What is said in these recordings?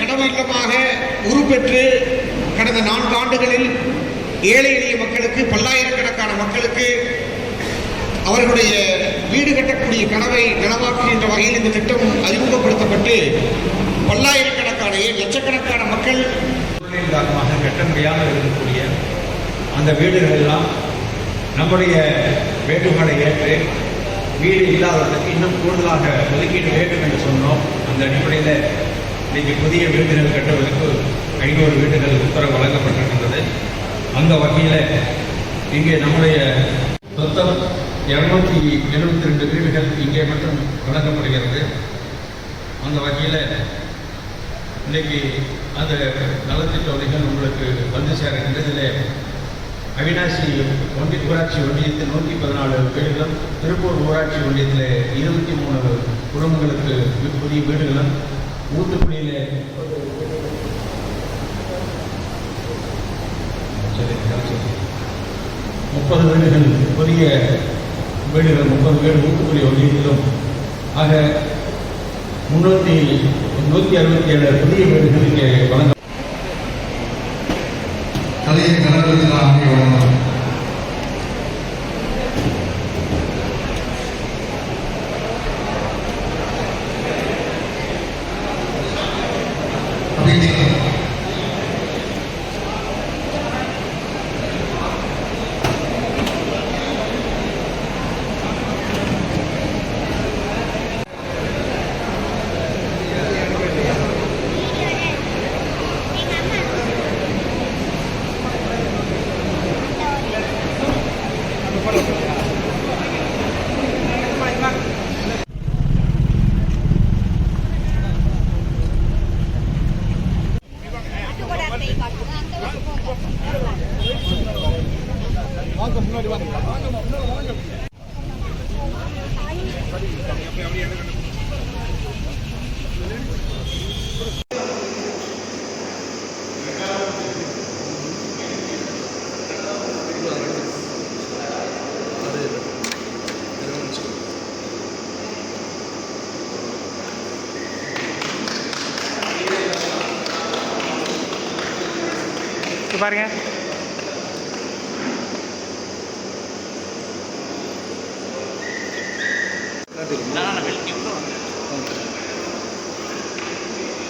கடவுள்ளமாக உருப்பெற்று கடந்த நான்கு ஆண்டுகளில் ஏழை எளிய மக்களுக்கு பல்லாயிரக்கணக்கான மக்களுக்கு அவர்களுடைய வீடு கட்டக்கூடிய கனவை நனவாக்குகின்ற வகையில் இந்த திட்டம் அறிமுகப்படுத்தப்பட்டு பல்லாயிரக்கணக்கான லட்சக்கணக்கான மக்கள் காரணமாக கட்டமையாக இருக்கக்கூடிய அந்த வீடுகள் எல்லாம் நம்முடைய வேண்டுகோளை ஏற்று வீடு இல்லாதவர்களுக்கு இன்னும் கூடுதலாக ஒதுக்கீடு வேண்டும் என்று சொன்னோம். அந்த அடிப்படையில் இன்றைக்கு புதிய வீடுகள் கட்டுவதற்கு ஐநூறு வீடுகள் உத்தரவு வழங்கப்பட்டிருக்கின்றது. அந்த வகையில் இங்கே நம்முடைய மொத்தம் இருநூத்தி எழுபத்தி ரெண்டு வீடுகள் இங்கே மட்டும் வழங்கப்படுகிறது. அந்த வகையில் இன்றைக்கி அந்த நலத்திட்ட உதவிகள் உங்களுக்கு வந்து சேருகின்றதில் அவினாசி ஒன்றிய ஊராட்சி ஒன்றியத்தில் நூற்றி பதினாலு வீடுகளும் திருப்பூர் ஊராட்சி ஒன்றியத்தில் இருபத்தி மூணு குடும்பங்களுக்கு புதிய வீடுகளும் ஊத்துக்குடியில் சரி. முப்பது வீடுகள் புதிய வீடுகள் முப்பது வீடு ஊத்துக்குடி ஒன்றியத்திலும் ஆக முன்னூற்றி நூற்றி அறுபத்தி ஏழு புதிய வீடுகள் இங்கே reading பாருங்க.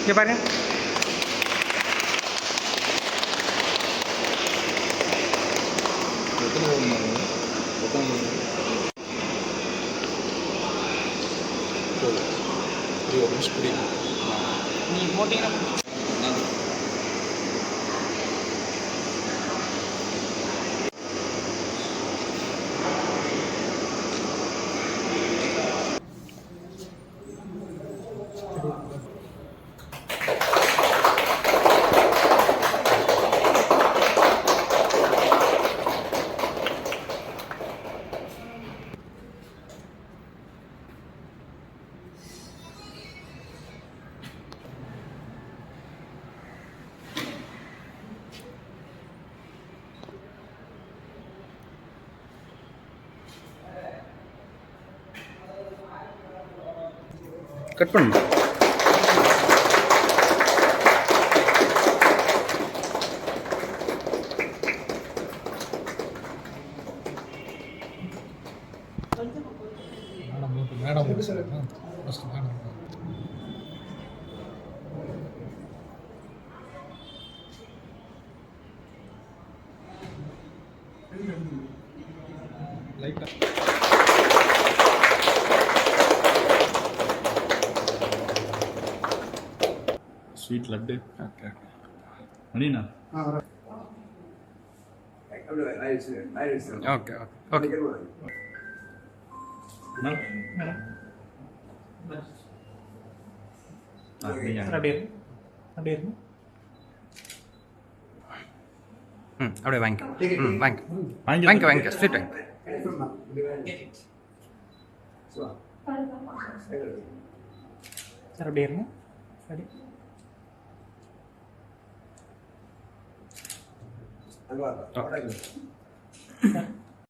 இங்கே பாருங்க. நீ போட்டீங்கன்னா கட் பண்ணு madam first madam. Sweet laddu. Okay மணிண்ணா? Okay okay. அப்படியே இருங்க. ம் அப்படியே வாங்கி வாங்கிக்க. வாங்கிக்க ஸ்வீட் வாங்கிக்க. சார் அப்படியே இருங்க. 还乱了，玩那个。